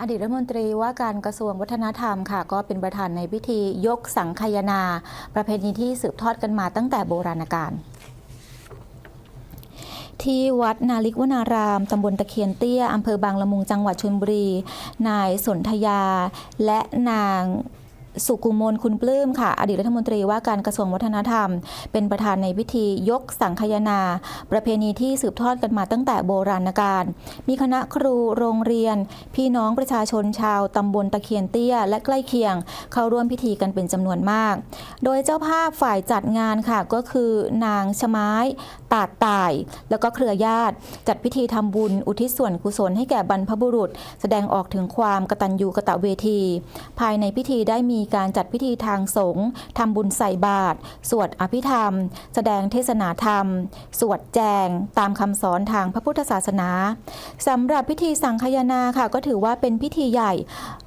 อดีตรัฐมนตรีว่าการกระทรวงวัฒนธรรมค่ะ ก็เป็นประธานในพิธียกสังคายนา ประเพณีที่สืบทอดกันมาตั้งแต่โบราณกาลที่วัดนาลิกวนาราม ตำบลตะเคียนเตี้ย อำเภอบางละมุง จังหวัดชลบุรี นายสนธยา และนาง สุกุมลคุณปลื้มค่ะ อดีตรัฐมนตรีว่าการกระทรวงวัฒนธรรม เป็นประธานในพิธียกสังคายนา ประเพณีที่สืบทอดกันมาตั้งแต่โบราณกาลมีคณะครูโรงเรียน พี่น้องประชาชนชาวตำบลตะเคียนเตี้ย และใกล้เคียง เข้าร่วมพิธีกันเป็นจำนวนมาก โดยเจ้าภาพฝ่ายจัดงานค่ะก็คือนางชไม้ตาดต่าย แล้วก็เครือญาติ จัดพิธีทำบุญอุทิศส่วนกุศลให้แก่บรรพบุรุษ แสดงออกถึงความกตัญญูกตเวที ภายในพิธีได้มีีการจัดพิธีทางสงฆ์ทำบุญใส่บาตรสวดอภิธรรม แสดงเทศนาธรรม สวดแจง ตามคำสอนทางพระพุทธศาสนาสำหรับพิธีสังคยนาค่ะ ก็ถือว่าเป็นพิธีใหญ่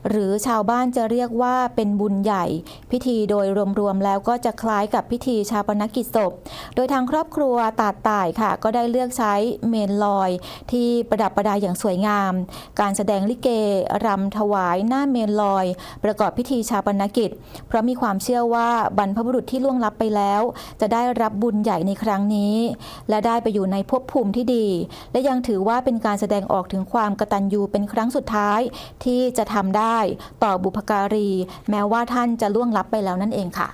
หรือชาวบ้านจะเรียกว่าเป็นบุญใหญ่ พิธีโดยรวมๆแล้วก็จะคล้ายกับพิธีชาปนกิจศพ โดยทางครอบครัวตาดต่ายค่ะ ก็ได้เลือกใช้เมนลอย ที่ประดับประดาอย่างสวยงาม การแสดงลิเกรำถวายหน้าเมนลอย ประกอบพิธีชาปนนกิจ เพราะมีความเชื่อว่าบรรพบุรุษที่ล่วงลับไปแล้ว จะได้รับบุญใหญ่ในครั้งนี้ และได้ไปอยู่ในภพภูมิที่ดี และยังถือว่าเป็นการแสดงออกถึงความกตัญญูเป็นครั้งสุดท้ายที่จะทำได้ต่อบุพการี แม้ว่าท่านจะล่วงลับไปแล้วนั่นเองค่ะ